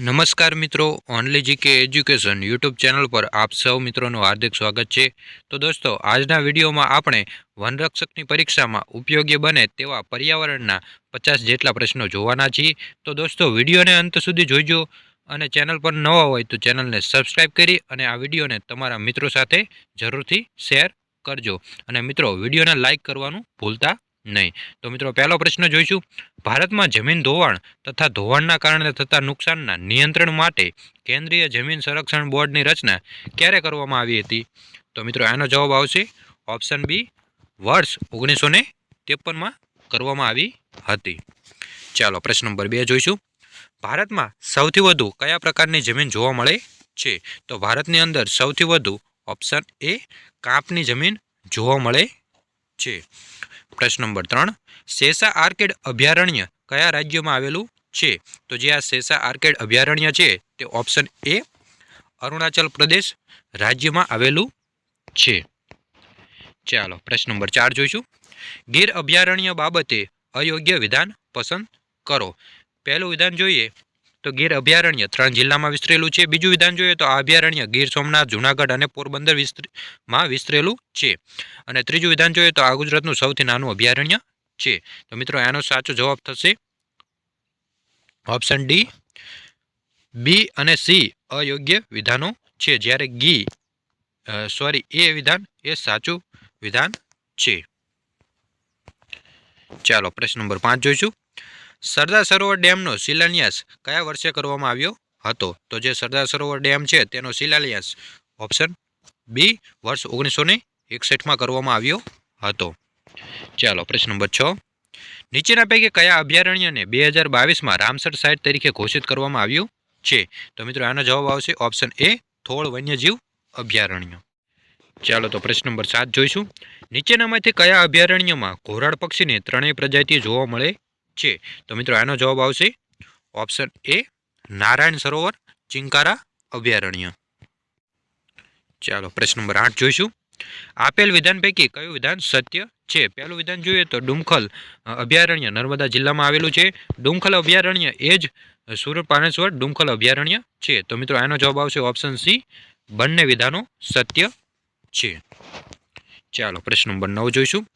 નમસ્કાર મિત્રો, only GK education YouTube channel પર આપ સૌ મિત્રોનું હાર્દિક સ્વાગત છે. તો દોસ્તો, આજના વિડીયોમાં આપણે વનરક્ષકની પરીક્ષામાં ઉપયોગી બને તેવા પર્યાવરણના પચાસ જેટલા પ્રશ્નો જોવાના છીએ. તો દોસ્તો, વિડીયોને અંત સુધી જોઈજો અને ચેનલ પર નવા હોય તો ચેનલને સબસ્ક્રાઈબ કરી અને આ વિડીયોને તમારા મિત્રો સાથે જરૂરથી શેર કરજો. અને મિત્રો, વિડીયોને લાઇક કરવાનું ભૂલતા નહીં. તો મિત્રો, પહેલો પ્રશ્ન જોઈશું. ભારતમાં જમીન ધોવાણ તથા ધોવાણના કારણે થતા નુકસાનના નિયંત્રણ માટે કેન્દ્રીય જમીન સંરક્ષણ બોર્ડની રચના ક્યારે કરવામાં આવી હતી? તો મિત્રો, આનો જવાબ આવશે. ઓપ્શન બી, વર્ષ ઓગણીસો ને ત્રેપનમાં કરવામાં આવી હતી. ચાલો, પ્રશ્ન નંબર બે જોઈશું. ભારતમાં સૌથી વધુ કયા પ્રકારની જમીન જોવા મળે છે? તો ભારતની અંદર સૌથી વધુ ઓપ્શન એ, કાંપની જમીન જોવા મળે છે. પ્રશ્ન નંબર ત્રણ શેષા આર્કેડ અભયારણ્ય કયા રાજ્યમાં આવેલું છે? તો જે આ શેષા આર્કેડ અભયારણ્ય છે, તે ઓપ્શન એ અરુણાચલ પ્રદેશ રાજ્યમાં આવેલું છે. ચાલો, પ્રશ્ન નંબર ચાર જોઈશું. ગીર અભયારણ્ય બાબતે અયોગ્ય વિધાન પસંદ કરો. પહેલું વિધાન જોઈએ તો ગીર અભયારણ્ય ત્રણ જિલ્લામાં વિસ્તરેલું છે. બીજું વિધાન જોઈએ તો આ અભયારણ્ય ગીર સોમનાથ, જુનાગઢ અને પોરબંદર વિસ્તમાં વિસ્તરેલું છે. અને ત્રીજું વિધાન જોઈએ તો આ ગુજરાતનું સૌથી નાનું અભયારણ્ય છે. તો મિત્રો, આનો સાચો જવાબ થશે ઓપ્શન ડી, બી અને સી અયોગ્ય વિધાનો છે. જ્યારે ગી સોરી, એ વિધાન એ સાચું વિધાન છે. ચાલો, પ્રશ્ન નંબર પાંચ જોઈશું. સરદાર સરોવર ડેમનો શિલાન્યાસ કયા વર્ષે કરવામાં આવ્યો હતો? તો જે સરદાર સરોવર ડેમ છે, તેનો શિલાન્યાસ ઓપ્શન બી વર્ષ ઓગણીસો ને એકસઠમાં કરવામાં આવ્યો હતો. ચાલો, પ્રશ્ન નંબર છ. નીચેના પૈકી કયા અભયારણ્યને બે હજાર બાવીસમાં રામસર સાઇટ તરીકે ઘોષિત કરવામાં આવ્યું છે? તો મિત્રો, આનો જવાબ આવશે ઓપ્શન એ થોળ વન્યજીવ અભયારણ્ય. ચાલો, તો પ્રશ્ન નંબર સાત જોઈશું. નીચેનામાંથી કયા અભયારણ્યમાં ઘોરાડ પક્ષીની ત્રણેય પ્રજાતિઓ જોવા મળે છે. તો મિત્રો, આનો જવાબ આવશે ઓપ્શન એ નારાયણ સરોવર, ચિંકારા, અભયારણ્ય. ચાલો, પ્રશ્ન નંબર આઠ જોઈશું. આપેલ વિધાન પૈકી કયું વિધાન સત્ય છે? પહેલું વિધાન જોઈએ તો ડુમખલ અભયારણ્ય નર્મદા જિલ્લામાં આવેલું છે. ડુમખલ અભયારણ્ય એ જ સુરત, પાનેશ્વર ડુમખલ અભયારણ્ય છે. તો મિત્રો, આનો જવાબ આવશે ઓપ્શન સી બંને વિધાનો સત્ય છે. ચાલો, પ્રશ્ન નંબર નવ જોઈશું.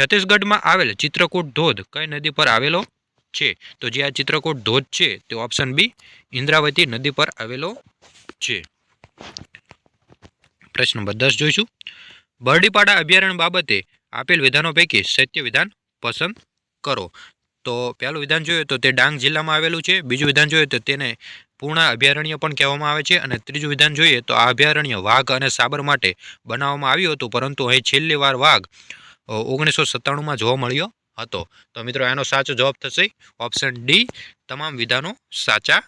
છત્તીસગઢમાં આવેલ ચિત્રકૂટ ધોધ કઈ નદી પર આવેલો? છે. તો જે આ ચિત્રકૂટ ધોધ છે તે ઓપ્શન બી ઇન્દ્રાવતી નદી પર આવેલો છે. પ્રશ્ન નંબર દસ જોઈશું. બરડીપાડા અભયારણ્ય બાબતે આપેલ વિધાનો પૈકી સત્ય વિધાન પસંદ કરો. તો પહેલું વિધાન જોઈએ તો તે ડાંગ જિલ્લામાં આવેલું છે. બીજું વિધાન જોઈએ તો તેને પૂર્ણા અભયારણ્ય પણ કહેવામાં આવે છે. અને ત્રીજું વિધાન જોઈએ તો આ અભયારણ્ય વાઘ અને સાબર માટે બનાવવામાં આવ્યું હતું. પરંતુ અહીં છેલ્લી વાર વાઘ ઓગણીસો સત્તાણુંમાં જોવા મળ્યો હતો. તો મિત્રો, આનો સાચો જવાબ થશે ઓપ્શન ડી તમામ વિધાનો સાચા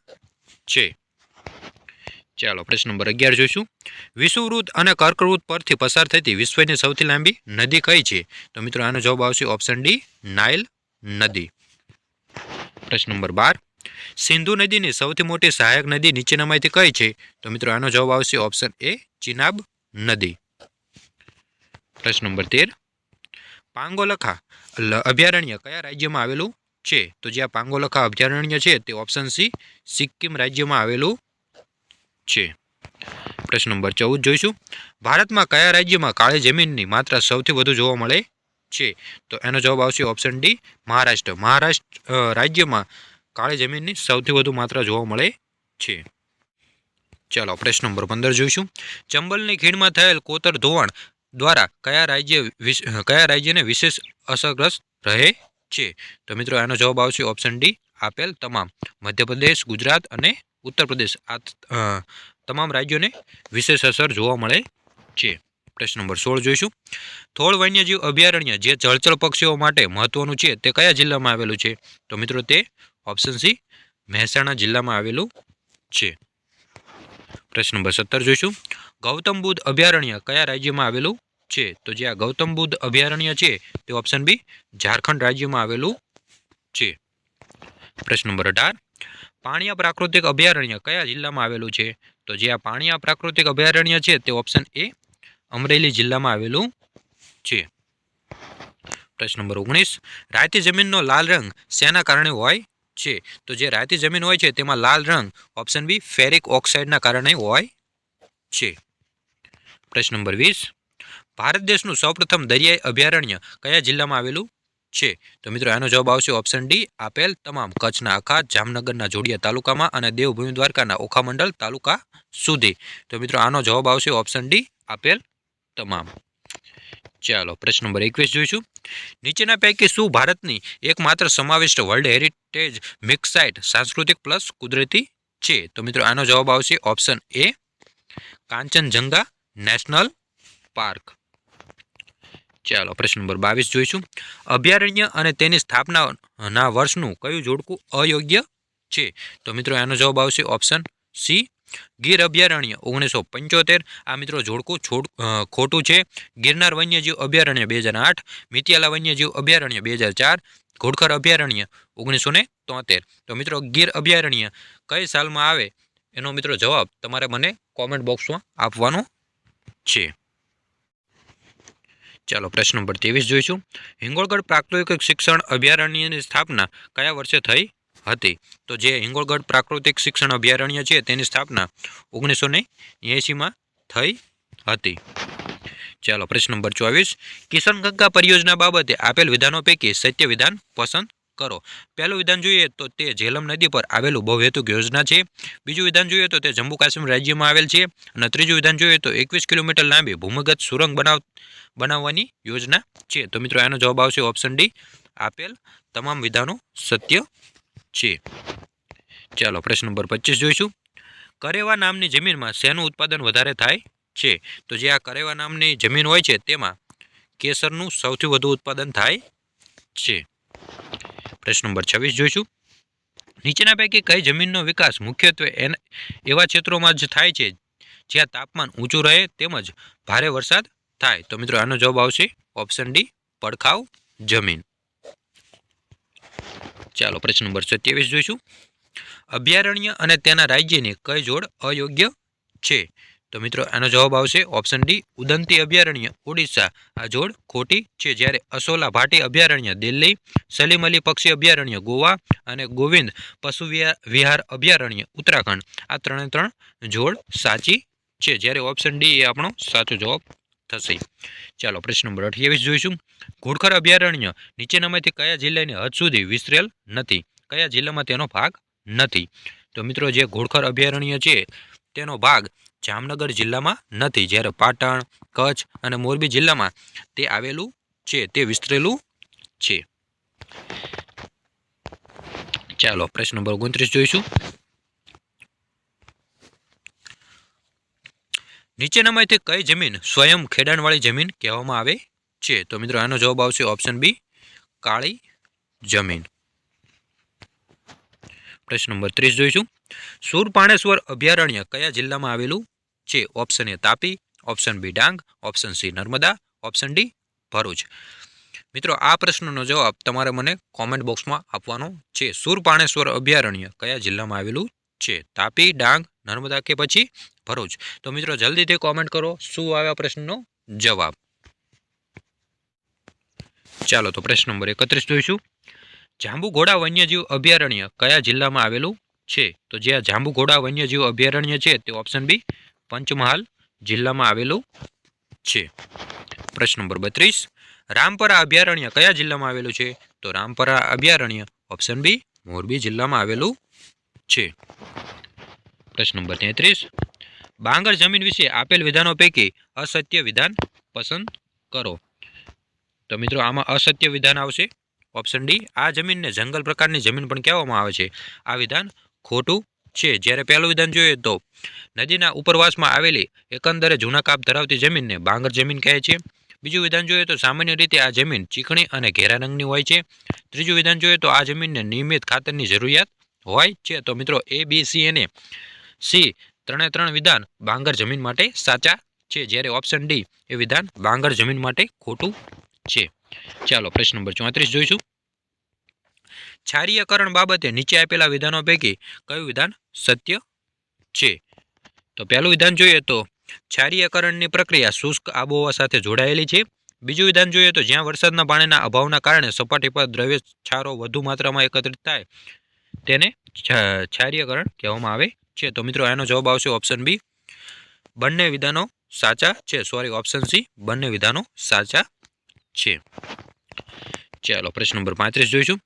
છે. ચાલો, પ્રશ્ન નંબર અગિયાર જોઈશું. વિષુવૃત અને કર્કવૃત પરથી પસાર થતી વિશ્વની સૌથી લાંબી નદી કઈ છે? તો મિત્રો, આનો જવાબ આવશે ઓપ્શન ડી નાઇલ નદી. પ્રશ્ન નંબર બાર. સિંધુ નદીની સૌથી મોટી સહાયક નદી નીચેનામાંથી કઈ છે? તો મિત્રો, આનો જવાબ આવશે ઓપ્શન એ ચિનાબ નદી. પ્રશ્ન નંબર તેર. પાંગોલખા અભયારણ્ય કયા રાજ્યમાં આવેલું છે? તો જે આ પાંગોલખા અભયારણ્ય છે, તે ઓપ્શન સી સિક્કિમ રાજ્યમાં આવેલું છે. પ્રશ્ન નંબર ચૌદ જોઈશું. ભારતમાં કયા રાજ્યમાં કાળી જમીનની માત્રા સૌથી વધુ જોવા મળે છે? તો એનો જવાબ આવશે ઓપ્શન ડી મહારાષ્ટ્ર. મહારાષ્ટ્ર રાજ્યમાં કાળી જમીનની સૌથી વધુ માત્રા જોવા મળે છે. ચાલો, પ્રશ્ન નંબર પંદર જોઈશું. ચંબલની ખીણમાં થયેલ કોતર ધોવાણ દ્વારા કયા રાજ્ય કયા રાજ્યને વિશેષ અસરગ્રસ્ત રહે છે? તો મિત્રો, આનો જવાબ આવશે ઓપ્શન ડી આપેલ તમામ મધ્યપ્રદેશ, ગુજરાત અને ઉત્તર પ્રદેશ આ તમામ રાજ્યોને વિશેષ અસર જોવા મળે છે. પ્રશ્ન નંબર સોળ જોઈશું. થોળ વન્યજીવ અભયારણ્ય જે જળચર પક્ષીઓ માટે મહત્વનું છે, તે કયા જિલ્લામાં આવેલું છે? તો મિત્રો, તે ઓપ્શન સી મહેસાણા જિલ્લામાં આવેલું છે. પ્રશ્ન નંબર સત્તર જોઈશું. ગૌતમ બુદ્ધ અભયારણ્ય કયા રાજ્યમાં આવેલું છે? તો જે આ ગૌતમ બુદ્ધ અભયારણ્ય છે, તે ઓપ્શન બી ઝારખંડ રાજ્યમાં આવેલું છે. પ્રશ્ન નંબર અઢાર, પાણીયા પ્રાકૃતિક અભયારણ્ય કયા જિલ્લામાં આવેલું છે? તો જે આ પાણીયા પ્રાકૃતિક અભયારણ્ય છે, તે ઓપ્શન એ અમરેલી જિલ્લામાં આવેલું છે. પ્રશ્ન નંબર ઓગણીસ, રાયતી જમીનનો લાલ રંગ શેના કારણે હોય છે? તો જે રાયતી જમીન હોય છે, તેમાં લાલ રંગ ઓપ્શન બી ફેરિક ઓક્સાઇડના કારણે હોય છે. પ્રશ્ન નંબર વીસ. ભારત દેશનું સૌપ્રથમ દરિયાઈ અભયારણ્ય કયા જિલ્લામાં આવેલું છે? તો મિત્રો, આનો જવાબ આવશે ઓપ્શન ડી આપેલ તમામ કચ્છના આખા જામનગરના જોડિયા તાલુકામાં અને દેવભૂમિ દ્વારકાના ઓખામંડલ તાલુકા સુધી. તો મિત્રો, આનો જવાબ આવશે ઓપ્શન ડી આપેલ તમામ. ચાલો, પ્રશ્ન નંબર એકવીસ જોઈશું. નીચેના પૈકી શું ભારતની એકમાત્ર સમાવિષ્ટ વર્લ્ડ હેરિટેજ મિક્સ સાઇટ સાંસ્કૃતિક પ્લસ કુદરતી છે? તો મિત્રો, આનો જવાબ આવશે option A Kanchenjunga national park. ચાલો, પ્રશ્ન નંબર બાવીસ જોઈશું. અભયારણ્ય અને તેની સ્થાપનાના વર્ષનું કયું જોડકું અયોગ્ય છે? તો મિત્રો, આનો જવાબ આવશે ઓપ્શન સી ગીર અભયારણ્ય, ઓગણીસો પંચોતેર. આ મિત્રો, જોડકું છોડ ખોટું છે. ગિરનાર વન્યજીવ અભયારણ્ય બે હજાર આઠ, મિતિયાલા વન્યજીવ અભયારણ્ય બે હજાર ચાર, ઘોડખર અભયારણ્ય ઓગણીસો ને તોતેર. તો મિત્રો, ગીર અભયારણ્ય કઈ સાલમાં આવે? એનો મિત્રો જવાબ તમારે મને કોમેન્ટ બોક્સમાં આપવાનો છે. ચાલો પ્રશ્ન નંબર ત્રેવીસ જોઈશું. હિંગોળગઢ પ્રાકૃતિક શિક્ષણ અભયારણ્યની સ્થાપના કયા વર્ષે થઈ હતી? તો જે હિંગોળગઢ પ્રાકૃતિક શિક્ષણ અભયારણ્ય છે તેની સ્થાપના ઓગણીસો ને એંશીમાં થઈ હતી. ચાલો પ્રશ્ન નંબર ચોવીસ. કિશનગંગા પરિયોજના બાબતે આપેલ વિધાનો પૈકી સત્ય વિધાન પસંદ કરો. પહેલું વિધાન જોઈએ તો તે ઝેલમ નદી પર આવેલું બહુહેતુક યોજના છે. બીજું વિધાન જોઈએ તો તે જમ્મુ કાશ્મીર રાજ્યમાં આવેલ છે અને ત્રીજું વિધાન જોઈએ તો એકવીસ કિલોમીટર લાંબી ભૂમિગત સુરંગ બનાવ, બનાવવાની યોજના છે. તો મિત્રો, આનો જવાબ આવશે ઓપ્શન ડી. આપેલ તમામ વિધાનો સત્ય છે. ચાલો, પ્રશ્ન નંબર પચીસ જોઈશું. કરેવા નામની જમીનમાં શેનું ઉત્પાદન વધારે થાય છે? તો જે આ કરેવા નામની જમીન હોય છે, તેમાં કેસરનું સૌથી વધુ ઉત્પાદન થાય છે. પ્રશ્ન નંબર છવ્વીસ જોઈશું. નીચેના પૈકી કઈ જમીનનો વિકાસ મુખ્યત્વે એવા ક્ષેત્રોમાં જ થાય છે જ્યાં તાપમાન ઊંચું રહે તેમજ ભારે વરસાદ થાય? તો મિત્રો આનો જવાબ આવશે ઓપ્શન ડી, પડખાવ જમીન. ચાલો પ્રશ્ન નંબર સત્યાવીસ જોઈશું. અભયારણ્ય અને તેના રાજ્યની કઈ જોડ અયોગ્ય છે? તો મિત્રો, આનો જવાબ આવશે ઓપ્શન ડી ઉદંતી અભયારણ્ય, ઓડિશા. આ જોડ ખોટી છે. જ્યારે અસોલા ભાટી અભયારણ્ય, દિલ્હી. સલીમ અલી પક્ષી અભયારણ્ય, ગોવા. અને ગોવિંદ પશુ વિહાર અભયારણ્ય, ઉત્તરાખંડ. આ ત્રણે ત્રણ જોડ સાચી છે. જ્યારે ઓપ્શન ડી એ આપણો સાચો જવાબ થશે. ચાલો, પ્રશ્ન નંબર અઠ્યાવીસ જોઈશું. ઘોડખર અભયારણ્ય નીચેનામાંથી કયા જિલ્લાની હદ સુધી વિસ્તરેલ નથી? કયા જિલ્લામાં તેનો ભાગ નથી? તો મિત્રો, જે ઘોડખર અભયારણ્ય છે, તેનો ભાગ જામનગર જિલ્લામાં નથી. જ્યારે પાટણ, કચ્છ અને મોરબી જિલ્લામાં તે આવેલું છે, તે વિસ્તરેલું છે. ચાલો, પ્રશ્ન નંબર ઓગણત્રીસ જોઈશું. નીચેનામાંથી કઈ જમીન સ્વયં ખેડાણવાળી જમીન કહેવામાં આવે છે? તો મિત્રો, આનો જવાબ આવશે ઓપ્શન બી, કાળી જમીન. પ્રશ્ન નંબર ત્રીસ જોઈશું. સુરપાણેશ્વર અભયારણ્ય કયા જિલ્લામાં આવેલું? છે option A Tapi option B Dang option C Narmada option D Bharuch. મિત્રો, આ પ્રશ્નનો જવાબ તમારે મને કોમેન્ટ બોક્સમાં આપવાનો છે. સુરપાણેશ્વર અભયારણ્ય કયા જિલ્લામાં આવેલું? છે તાપી, ડાંગ, નર્મદા કે પછી ભરૂચ. તો મિત્રો, જલ્દીથી કોમેન્ટ કરો શું આવ્યા પ્રશ્નનો જવાબ. ચાલો, તો પ્રશ્ન નંબર એકત્રીસ જોઈશું. જાંબુઘોડા વન્યજીવ અભયારણ્ય કયા જિલ્લામાં આવેલું છે? તો જે આ જાંબુઘોડા વન્યજીવ અભયારણ્ય છે, તે ઓપ્શન બી પંચમહાલ જિલ્લામાં આવેલું છે. પ્રશ્ન નંબર બત્રીસ, રામપરા અભયારણ્ય કયા જિલ્લામાં આવેલું છે? તો રામપરા અભયારણ્ય ઓપ્શન બી મોરબી જિલ્લામાં આવેલું છે. પ્રશ્ન નંબર તેત્રીસ, બાંગર જમીન વિશે આપેલ વિધાનો પૈકી અસત્ય વિધાન પસંદ કરો. તો મિત્રો, આમાં અસત્ય વિધાન આવશે. ઓપ્શન ડી આ જમીનને જંગલ પ્રકારની જમીન પણ કહેવામાં આવે છે. આ વિધાન ખોટું છે. જ્યારે પહેલું વિધાન જોઈએ તો, નદીના ઉપરવાસમાં આવેલી એકંદરે જૂના કાપ ધરાવતી જમીનને બાંગર જમીન કહે છે. બીજું વિધાન જોઈએ તો, સામાન્ય રીતે આ જમીન ચીકણી અને ઘેરા રંગની હોય છે. ત્રીજું વિધાન જોઈએ તો, આ જમીનને નિયમિત ખાતરની જરૂરિયાત હોય છે. તો મિત્રો એ બી સી અને સી ત્રણે ત્રણ વિધાન બાંગર જમીન માટે સાચા છે. જ્યારે ઓપ્શન ડી એ વિધાન બાંગર જમીન માટે ખોટું છે. ચાલો, પ્રશ્ન નંબર ચોત્રીસ જોઈશું. છારીયકરણ બાબતે નીચે આપેલા વિધાનો પૈકી કયું વિધાન સત્ય છે? તો પહેલું વિધાન જોઈએ તો છારીયકરણની પ્રક્રિયા શુષ્ક આબોહવા સાથે જોડાયેલી છે. બીજું વિધાન જોઈએ તો જ્યાં વરસાદના પાણીના અભાવના કારણે સપાટી પર દ્રવ્ય છારો વધુ માત્રામાં એકત્રિત થાય, તેને છારીયકરણ કહેવામાં આવે છે. તો મિત્રો એનો જવાબ આવશે ઓપ્શન બી બંને વિધાનો સાચા છે. સોરી ઓપ્શન સી બંને વિધાનો સાચા છે. ચાલો પ્રશ્ન નંબર પાંત્રીસ જોઈશું.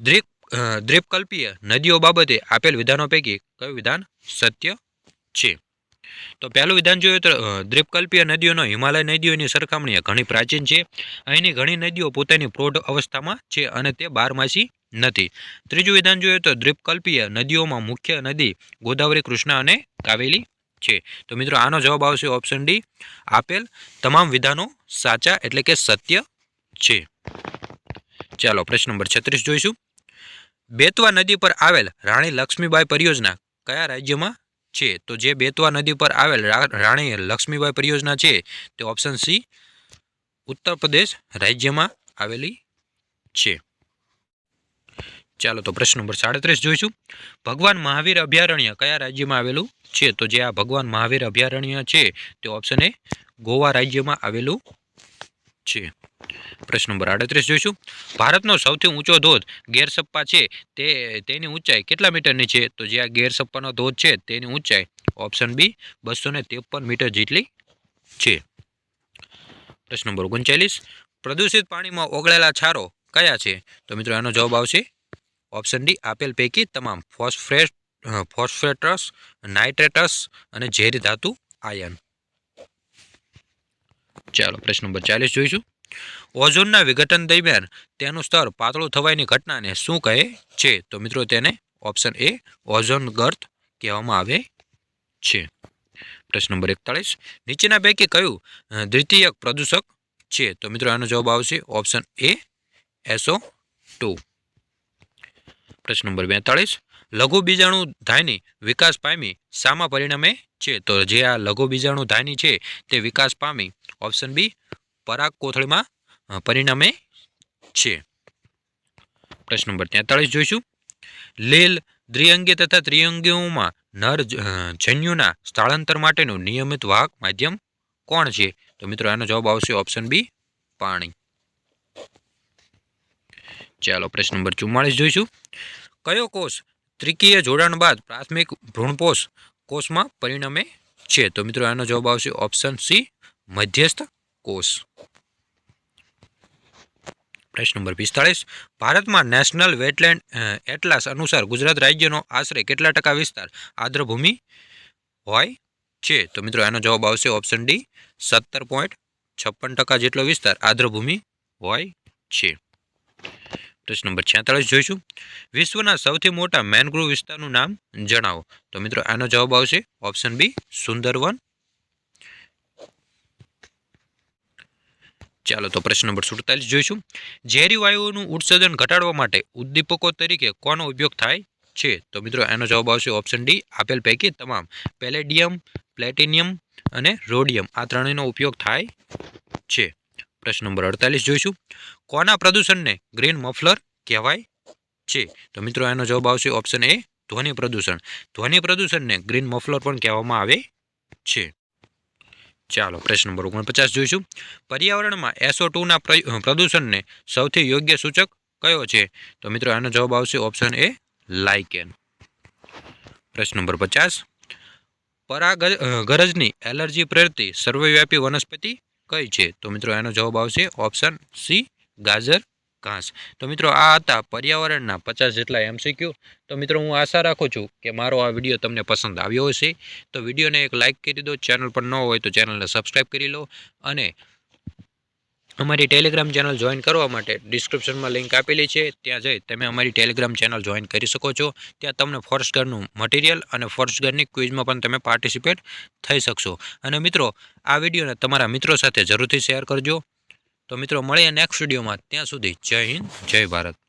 દ્વીપ અ, દ્વીપકલ્પીય નદીઓ બાબતે આપેલ વિધાનો પૈકી કયું વિધાન સત્ય છે? તો પહેલું વિધાન જોઈએ તો દ્વીપકલ્પીય નદીઓનો હિમાલય નદીઓની સરખામણીએ ઘણી પ્રાચીન છે. અહીંની ઘણી નદીઓ પોતાની પ્રૌઢ અવસ્થામાં છે અને તે બારમાસી નથી. ત્રીજું વિધાન જોઈએ તો દ્વીપકલ્પીય નદીઓમાં મુખ્ય નદી ગોદાવરી કૃષ્ણા અને કાવેલી છે. તો મિત્રો, આનો જવાબ આવશે ઓપ્શન ડી આપેલ તમામ વિધાનો સાચા એટલે કે સત્ય છે. ચાલો, પ્રશ્ન નંબર છત્રીસ જોઈશું. બેતવા નદી પર આવેલ રાણી લક્ષ્મીબાઈ પરિયોજના કયા રાજ્યમાં છે? તો જે બેતવા નદી પર આવેલ રાણી લક્ષ્મીબાઈ પરિયોજના છે, તે ઓપ્શન સી ઉત્તર પ્રદેશ રાજ્યમાં આવેલી છે. ચાલો તો પ્રશ્ન નંબર સાડત્રીસ જોઈશું. ભગવાન મહાવીર અભયારણ્ય કયા રાજ્યમાં આવેલું છે? તો જે આ ભગવાન મહાવીર અભયારણ્ય છે, તે ઓપ્શન એ ગોવા રાજ્યમાં આવેલું છે. પ્રશ્ન નંબર આડત્રીસ જોઈશું. ભારતનો સૌથી ઊંચો ધોધ ગેરસપ્પા છે, તે તેની ઊંચાઈ કેટલા મીટરની છે? તો જે આ ગેરસપ્પાનો ધોધ છે, તેની ઊંચાઈ ઓપ્શન બી બસો મીટર જેટલી છે. પ્રશ્ન નંબર ઓગણચાલીસ. પ્રદૂષિત પાણીમાં ઓગળેલા છારો કયા છે? તો મિત્રો આનો જવાબ આવશે ઓપ્શન ડી આપેલ પૈકી તમામ ફોસ્ફ્રેટ ફોસ્ફેટસ નાઇટ્રેટસ અને ઝેરી ધાતુ આયન ચાલો પ્રશ્ન નંબર ચાલીસ જોઈશું. ઓઝોનના વિઘટન દરમિયાન તેનું સ્તર પાતળું થવાની ઘટનાને શું કહે છે? તો મિત્રો તેને ઓપ્શન એ ઓઝોન ગર્ત કહેવામાં આવે છે. પ્રશ્ન નંબર એકતાળીસ. નીચેના પૈકી કયું દ્વિતીયક પ્રદૂષક છે? તો મિત્રો આનો જવાબ આવશે ઓપ્શન એ એસો ટુ પ્રશ્ન નંબર બેતાળીસ. લઘુ બીજાણુ ધાયની વિકાસ પામી શામાં પરિણામે છે? તો જે આ લઘુ બીજાણુ ધાયની છે, તે વિકાસ પામી ઓપ્શન બી પરાગ કોથળીમાં પરિણામે છે. પ્રશ્ન નંબર તેતાળીસ જોઈશું. લીલ દ્વિઅંગી તથા ત્રિઅંગીઓમાં નર જન્યુના સ્થળાંતર માટેનું નિયમિત વાહક માધ્યમ કોણ છે? તો મિત્રો આનો જવાબ આવશે ઓપ્શન બી પાણી. ચાલો પ્રશ્ન નંબર ચુમ્માળીસ જોઈશું. કયો કોષ ત્રિકીય જોડાણ બાદ પ્રાથમિક ભ્રૂણપોષ કોષમાં પરિણમે છે? તો મિત્રો, આનો જવાબ આવશે ઓપ્શન સી, મધ્યસ્થ કોષ. પ્રશ્ન નંબર પિસ્તાળીસ. ભારતમાં નેશનલ વેટલેન્ડ એટલાસ અનુસાર ગુજરાત રાજ્યનો આશરે કેટલા ટકા વિસ્તાર આદ્રભૂમિ હોય છે? તો મિત્રો, આનો જવાબ આવશે ઓપ્શન ડી, સત્તર પોઈન્ટ છપ્પન ટકા જેટલો વિસ્તાર આદ્રભૂમિ હોય છે. પ્રશ્ન નંબર છેતાળીસ જોઈશું. વિશ્વના સૌથી મોટા મેનગ્રુવ વિસ્તારનું નામ જણાવો. તો મિત્રો આનો જવાબ આવશે ઓપ્શન બી સુંદરવન. ચાલો તો પ્રશ્ન નંબર સુડતાલીસ જોઈશું. ઝેરી વાયુઓનું ઉત્સર્જન ઘટાડવા માટે ઉદ્દીપકો તરીકે કોનો ઉપયોગ થાય છે? તો મિત્રો એનો જવાબ આવશે ઓપ્શન ડી આપેલ પૈકી તમામ પેલેડિયમ પ્લેટિનિયમ અને રોડિયમ આ ત્રણેયનો ઉપયોગ થાય છે. પ્રશ્ન નંબર અડતાલીસ જોઈશું. કોના પ્રદૂષણને ગ્રીન મફલર કહેવાય છે? તો મિત્રો એનો જવાબ આવશે ઓપ્શન એ ધ્વનિ પ્રદૂષણ. ધ્વનિ પ્રદૂષણને ગ્રીન મફલર પણ કહેવામાં આવે છે. ચાલો, પ્રશ્ન નંબર ઓગણપચાસ જોઈશું. પર્યાવરણમાં એસો ટુના પ્રદૂષણને સૌથી યોગ્ય સૂચક કયો છે? તો મિત્રો, આનો જવાબ આવશે ઓપ્શન એ લાઇકેન પ્રશ્ન નંબર પચાસ. પરાગ ગરજની એલર્જી પ્રેરતી સર્વવ્યાપી વનસ્પતિ કઈ છે? તો મિત્રો એનો જવાબ આવશે ઓપ્શન સી ગાજર, ઘાસ. તો મિત્રો આ હતા પર્યાવરણના પચાસ જેટલા એમસીક્યુ તો મિત્રો હું આશા રાખું છું કે મારો આ વીડિયો તમને પસંદ આવ્યો હશે. તો વિડીયોને એક લાઇક કરી દો. ચેનલ પર ન હોય તો ચેનલને સબસ્ક્રાઈબ કરી લો. અને અમારી ટેલિગ્રામ ચેનલ જોઈન કરવા માટે ડિસ્ક્રિપ્શનમાં લિંક આપેલી છે. ત્યાં જઈ તમે અમારી ટેલિગ્રામ ચેનલ જોઈન કરી શકો છો. ત્યાં તમને ફોરેસ્ટ ગાર્ડનું મટીરિયલ અને ફોરેસ્ટ ગાર્ડની ક્વિઝમાં પણ તમે પાર્ટિસિપેટ થઈ શકશો. અને મિત્રો, આ વિડીયોને તમારા મિત્રો સાથે જરૂરથી શેર કરજો. તો મિત્રો, મળીએ નેક્સ્ટ વિડીયોમાં ત્યાં સુધી જય હિન્દ, જય ભારત.